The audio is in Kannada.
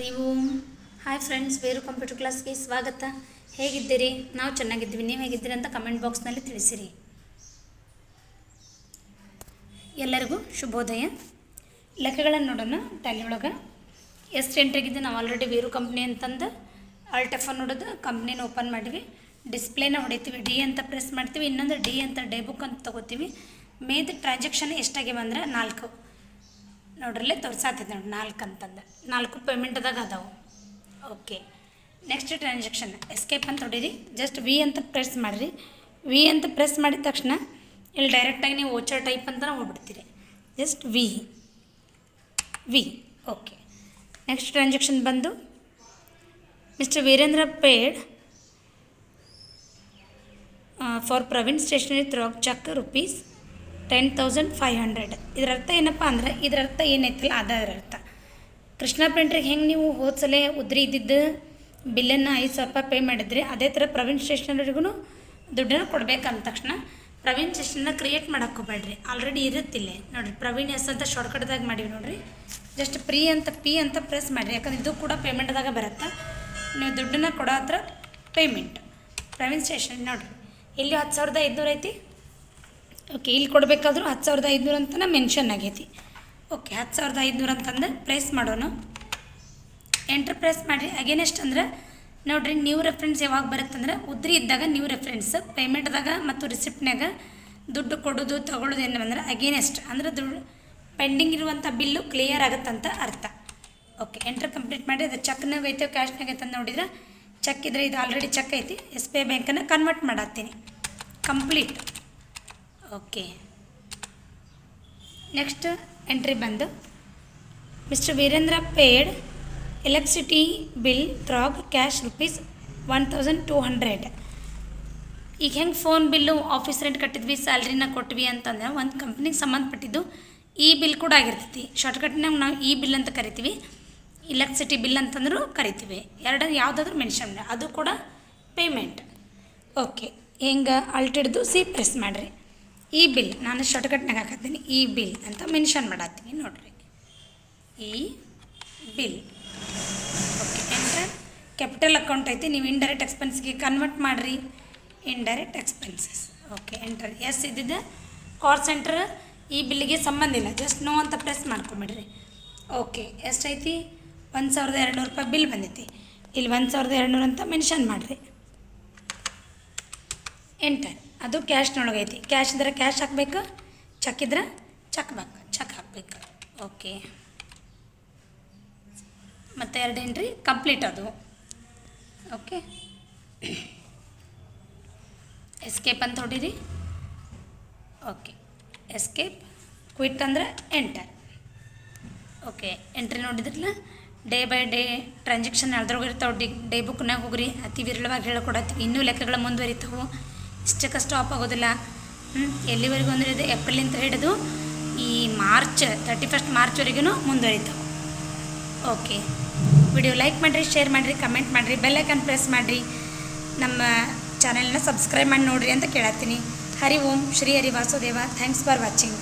ಹರಿ ಓಂ. ಹಾಯ್ ಫ್ರೆಂಡ್ಸ್ ಬೇರು ಕಂಪ್ಯೂಟರ್ ಕ್ಲಾಸ್ಗೆ ಸ್ವಾಗತ. ಹೇಗಿದ್ದೀರಿ? ನಾವು ಚೆನ್ನಾಗಿದ್ದೀವಿ. ನೀವು ಹೇಗಿದ್ದೀರಿ ಅಂತ ಕಮೆಂಟ್ ಬಾಕ್ಸ್ನಲ್ಲಿ ತಿಳಿಸಿರಿ. ಎಲ್ಲರಿಗೂ ಶುಭೋದಯ. ಲೆಕ್ಕಗಳನ್ನು ನೋಡೋಣ ಟ್ಯಾಲಿ ಒಳಗೆ. ಎಷ್ಟು ಎಂಟ್ರಿಗಿದೆ ನಾವು ಆಲ್ರೆಡಿ ಬೇರು ಕಂಪ್ನಿ ಅಂತಂದು ಆಲ್ಟ್ ಎಫ್ ನೋಡೋದು ಕಂಪ್ನಿನ ಓಪನ್ ಮಾಡಿವಿ. ಡಿಸ್ಪ್ಲೇನ ಹೊಡಿತೀವಿ. ಡಿ ಅಂತ ಪ್ರೆಸ್ ಮಾಡ್ತೀವಿ. ಇನ್ನೊಂದು ಡಿ ಅಂತ ಡೇ ಬುಕ್ ಅಂತ ತೊಗೋತೀವಿ. ಮೇದ್ ಟ್ರಾನ್ಸಾಕ್ಷನ್ ಎಷ್ಟಾಗಿವೆ ಅಂದ್ರೆ ನಾಲ್ಕು. ನೋಡ್ರಲ್ಲೇ ತೋರ್ಸಾತೈತೆ ನೋಡಿ ನಾಲ್ಕು ಅಂತಂದು ನಾಲ್ಕು ಪೇಮೆಂಟ್ದಾಗ ಅದಾವು. ಓಕೆ. ನೆಕ್ಸ್ಟ್ ಟ್ರಾನ್ಸಾಕ್ಷನ್ ಎಸ್ಕೇಪ್ ಅಂತ ಹೊಡೀರಿ ಜಸ್ಟ್ ವಿ ಅಂತ ಪ್ರೆಸ್ ಮಾಡಿರಿ. ವಿ ಅಂತ ಪ್ರೆಸ್ ಮಾಡಿದ ತಕ್ಷಣ ಇಲ್ಲಿ ಡೈರೆಕ್ಟಾಗಿ ನೀವು ಓಚರ್ ಟೈಪ್ ಅಂತ ಹೋಗ್ಬಿಡ್ತೀರಿ. Just V V okay next transaction ಬಂದು Mister Virendra paid for Praveen stationery through cheque rupees ten thousand five hundred ಇದರ ಅರ್ಥ ಏನಪ್ಪ ಅಂದ್ರೆ ಇದರ ಅರ್ಥ ಏನೈತಿಲ್ಲ ಅದ ಅದರ ಅರ್ಥ ಕೃಷ್ಣ ಪ್ರಿಂಟ್ರಿಗೆ ಹೆಂಗೆ ನೀವು ಹೋದ ಸಲ ಉದ್ರಿ ಇದ್ದಿದ್ದು? ಬಿಲ್ಲನ್ನು ಐದು ಸಾವಿರ ರೂಪಾಯಿ ಪೇ ಮಾಡಿದ್ರಿ. ಅದೇ ಥರ ಪ್ರವೀಣ್ ಸ್ಟೇಷನರಿಗೂ ದುಡ್ಡನ್ನು ಕೊಡಬೇಕಂದ ತಕ್ಷಣ ಪ್ರವೀಣ್ ಸ್ಟೇಷನ್ನ ಕ್ರಿಯೇಟ್ ಮಾಡಕ್ಕೆ ಹೋಗ್ಬೇಡ್ರಿ. ಆಲ್ರೆಡಿ ಇರುತ್ತಿಲ್ಲ ನೋಡಿರಿ, ಪ್ರವೀಣ್ ಎಸ್ ಅಂತ ಶಾರ್ಟ್ಕಟ್ದಾಗ ಮಾಡೀವಿ ನೋಡಿರಿ. ಜಸ್ಟ್ ಪ್ರೀ ಅಂತ ಪಿ ಅಂತ ಪ್ರೆಸ್ ಮಾಡಿರಿ. ಯಾಕಂದ್ರೆ ಇದು ಕೂಡ ಪೇಮೆಂಟ್ದಾಗ ಬರುತ್ತೆ. ನೀವು ದುಡ್ಡನ್ನು ಕೊಡೋ ಹತ್ರ ಪೇಮೆಂಟ್ ಪ್ರವೀಣ್ ಸ್ಟೇಷನ್ ನೋಡಿರಿ. ಇಲ್ಲಿ ಹತ್ತು ಸಾವಿರದ ಐದುನೂರು ಐತಿ ಓಕೆ ಇಲ್ಲಿ ಕೊಡಬೇಕಾದ್ರೂ ಹತ್ತು ಸಾವಿರದ ಐದುನೂರು ಅಂತಲೇ ಮೆನ್ಷನ್ ಆಗೈತಿ. ಓಕೆ ಹತ್ತು ಸಾವಿರದ ಐದುನೂರು ಅಂತಂದು ಪ್ರೆಸ್ ಮಾಡೋಣ ಎಂಟ್ರ್ ಪ್ರೆಸ್ ಮಾಡಿರಿ ಅಗೇನೆಸ್ಟ್ ಅಂದ್ರೆ, ನೋಡಿರಿ ನ್ಯೂ ರೆಫ್ರೆನ್ಸ್ ಯಾವಾಗ ಬರುತ್ತಂದ್ರೆ ಉದ್ರಿ ಇದ್ದಾಗ ನ್ಯೂ ರೆಫ್ರೆನ್ಸ್ ಪೇಮೆಂಟ್ದಾಗ ಮತ್ತು ರಿಸಿಪ್ಟ್ನಾಗ ದುಡ್ಡು ಕೊಡೋದು, ತೊಗೊಳೋದು ಏನಂದ್ರೆ ಅಗೇನೆಸ್ಟ್ ಅಂದ್ರೆ ದುಡ್ಡು ಪೆಂಡಿಂಗ್ ಇರುವಂಥ ಬಿಲ್ಲು ಕ್ಲಿಯರ್ ಆಗುತ್ತಂತ ಅರ್ಥ. ಓಕೆ ಎಂಟ್ರ್ ಕಂಪ್ಲೀಟ್ ಮಾಡಿ, ಅದು ಚೆಕ್ನಾಗ ಐತೆ ಕ್ಯಾಶ್ನಾಗ ಐತೆ ಅಂತ ನೋಡಿದ್ರೆ ಚೆಕ್ ಇದ್ರೆ ಇದು ಆಲ್ರೆಡಿ ಚೆಕ್ ಐತಿ. ಎಸ್ ಬಿ ಐ ಬ್ಯಾಂಕನ್ನು ಕನ್ವರ್ಟ್ ಮಾಡತ್ತೀನಿ. ಕಂಪ್ಲೀಟ್ ಓಕೆ ನೆಕ್ಸ್ಟ್ ಎಂಟ್ರಿ ಬಂದು Mister Virendra paid electricity bill through cash rupees one thousand two hundred ಈಗ ಹೆಂಗೆ ಫೋನ್ ಬಿಲ್ಲು ಆಫೀಸ್ ರೆಂಟ್ ಕಟ್ಟಿದ್ವಿ ಸ್ಯಾಲ್ರಿನ ಕೊಟ್ವಿ ಅಂತಂದ್ರೆ, ಒಂದು ಕಂಪ್ನಿಗೆ ಸಂಬಂಧಪಟ್ಟಿದ್ದು ಈ ಬಿಲ್ ಕೂಡ ಆಗಿರ್ತೈತಿ. ಶಾರ್ಟ್ಕಟ್ನಾಗ ನಾವು ಈ ಬಿಲ್ ಅಂತ ಕರಿತೀವಿ ಎಲೆಕ್ಟ್ರಿಸಿಟಿ ಬಿಲ್ ಅಂತಂದ್ರೂ ಕರಿತೀವಿ. ಎರಡು ಯಾವುದಾದ್ರೂ ಮೆನ್ಷನ್ ಅದು ಕೂಡ ಪೇಮೆಂಟ್ ಓಕೆ ಹೆಂಗೆ? ಅಲ್ಟಿಡ್ದು ಸಿ ಪ್ರೆಸ್ ಮಾಡಿರಿ. ಈ ಬಿಲ್, ನಾನು ಶಾರ್ಟ್ಕಟ್ನಾಗ ಹಾಕತ್ತೀನಿ, ಈ ಬಿಲ್ ಅಂತ ಮೆನ್ಷನ್ ಮಾಡತ್ತೀನಿ ನೋಡ್ರಿ. ಈ bill. Okay enter capital account ಐತಿ, ನೀವು ಇಂಡೈರೆಕ್ಟ್ ಎಕ್ಸ್ಪೆನ್ಸ್ಗೆ ಕನ್ವರ್ಟ್ ಮಾಡಿರಿ. Indirect expenses okay enter yes ಇದ್ದಿದ್ದು ಕಾಲ್ ಸೆಂಟರ್ ಈ ಬಿಲ್ಲಿಗೆ ಸಂಬಂಧ ಇಲ್ಲ. ಜಸ್ಟ್ ನೋ ಅಂತ ಪ್ರೆಸ್ ಮಾಡ್ಕೊಂಬಿಡ್ರಿ. ಓಕೆ ಎಷ್ಟೈತಿ? ಒಂದು ಸಾವಿರದ ಎರಡು ನೂರು ರೂಪಾಯಿ ಬಿಲ್ ಬಂದೈತಿ. ಇಲ್ಲಿ ಒಂದು ಸಾವಿರದ ಎರಡು ನೂರು ಅಂತ ಮೆನ್ಷನ್ ಮಾಡಿರಿ. ಎಂಟರ್ ಅದು ಕ್ಯಾಶ್ನೊಳಗೈತಿ ಕ್ಯಾಶ್ ಇದ್ರೆ ಕ್ಯಾಶ್ ಹಾಕ್ಬೇಕು ಚೆಕ್ ಇದ್ರೆ ಚೆಕ್ ಬೇಕು. ಚೆಕ್ ಹಾಕ್ಬೇಕು. ಓಕೆ ಮತ್ತು ಎರಡು ಎಂಟ್ರಿ ಕಂಪ್ಲೀಟ್ ಅದು. ಓಕೆ ಎಸ್ಕೇಪ್ ಅಂತ ಹೊಡೀರಿ. ಓಕೆ ಎಸ್ಕೇಪ್ ಕ್ವಿಟ್ ಅಂದರೆ ಎಂಟರ್ ಓಕೆ ಎಂಟ್ರಿ ನೋಡಿದ್ರಲ್ಲ ಡೇ ಬೈ ಡೇ ಟ್ರಾನ್ಸಾಕ್ಷನ್ ಅದ್ರೊಳಗೆ ಇರ್ತಾವೆ. ಡಿ ಡೇ ಬುಕ್ನಾಗ ಹೋಗ್ರಿ. ಅತಿ ವಿರಳವಾಗಿ ಹೇಳ್ಕೊಡತ್ತೀವಿ. ಇನ್ನೂ ಲೆಕ್ಕಗಳ ಮುಂದುವರಿತಾವೆ. ಇಷ್ಟಕ್ಕೆ ಸ್ಟಾಪ್ ಆಗೋದಿಲ್ಲ. ಹ್ಞೂ ಎಲ್ಲಿವರೆಗೂ ಅಂದರೆ ಇದು ಏಪ್ರಿಲಿಂದ ಹಿಡಿದು ಈ ಮಾರ್ಚ್ ತರ್ಟಿ ಫಸ್ಟ್ ಮಾರ್ಚ್ವರೆಗೂ ಮುಂದುವರಿತಾವೆ ಓಕೆ ವಿಡಿಯೋ ಲೈಕ್ ಮಾಡಿರಿ ಶೇರ್ ಮಾಡಿರಿ ಕಮೆಂಟ್ ಮಾಡಿರಿ ಬೆಲ್ಲೈಕನ್ ಪ್ರೆಸ್ ಮಾಡಿರಿ. ನಮ್ಮ ಚಾನೆಲ್ನ ಸಬ್ಸ್ಕ್ರೈಬ್ ಮಾಡಿ ನೋಡಿರಿ ಅಂತ ಕೇಳತ್ತೀನಿ. Hari Om, Shri Hari Vasudeva. Thanks for watching